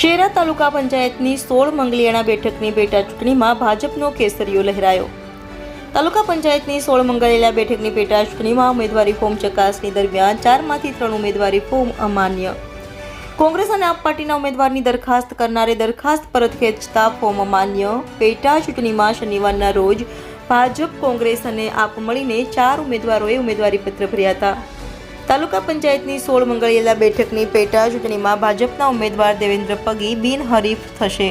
શેરા તાલુકા પંચાયતની સોળ મંગલિયાણા બેઠકની પેટા ચૂંટણીમાં ભાજપનો કેસરીયો લહેરાયો. તાલુકા પંચાયતની સોળ મંગળેલા બેઠકની પેટા ચૂંટણીમાં ઉમેદવારી ફોર્મ ચકાસણી દરમિયાન ચારમાંથી ત્રણ ઉમેદવારી ફોર્મ અમાન્ય. કોંગ્રેસ અને આપ પાર્ટીના ઉમેદવારની દરખાસ્ત કરનારે દરખાસ્ત પરત ખેંચતા ફોર્મ અમાન્ય. પેટા ચૂંટણીમાં શનિવારના રોજ ભાજપ, કોંગ્રેસ અને આપ મળીને ચાર ઉમેદવારોએ ઉમેદવારી પત્ર ભર્યા હતા. તાલુકા પંચાયતની સોળ મંગળિયેલા બેઠકની પેટા ચૂંટણીમાં ભાજપના ઉમેદવાર દેવેન્દ્ર પગી બિનહરીફ થશે.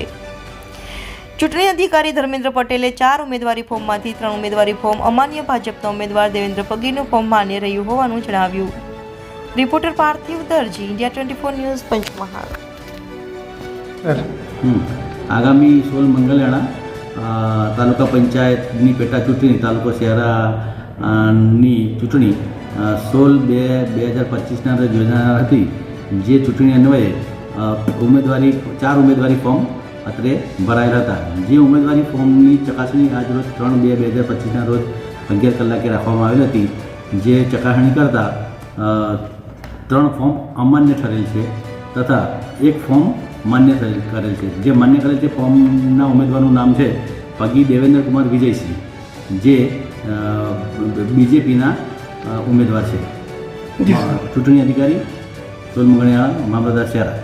ચૂંટણી અધિકારી ધર્મેન્દ્ર પટેલે ચાર ઉમેદવારી ફોર્મમાંથી ત્રણ ઉમેદવારી ફોર્મ અમાન્ય ભાજપના ઉમેદવાર દેવેન્દ્ર પગીનું ફોર્મ માન્ય રહ્યું હોવાનું જણાવ્યું. Reporter Parthiv Darji India twenty four news Panchmahal. આગામી સોળ મંગળયાણા તાલુકા પંચાયતની પેટા ચૂંટણી તાલુકો શહેરા ચૂંટણી સોળ બે બે હજાર પચીસના રોજ યોજાનાર હતી. જે ચૂંટણી અન્વયે ઉમેદવારી, ચાર ઉમેદવારી ફોર્મ અત્રે ભરાયેલા હતા. જે ઉમેદવારી ફોર્મની ચકાસણી આજરોજ ત્રણ બે બે હજાર પચીસના રોજ અગિયાર કલાકે રાખવામાં આવેલ હતી. જે ચકાસણી કરતાં ત્રણ ફોર્મ અમાન્ય ઠરેલ છે તથા એક ફોર્મ માન્ય કરેલ છે. જે માન્ય કરેલ છે ફોર્મના ઉમેદવારનું નામ છે પગી દેવેન્દ્ર કુમાર વિજયસિંહ. જે બીજેપીના ઉમેદવાર છે. ચૂંટણી અધિકારી સોલમગણિયા મામલતદાર શહેરા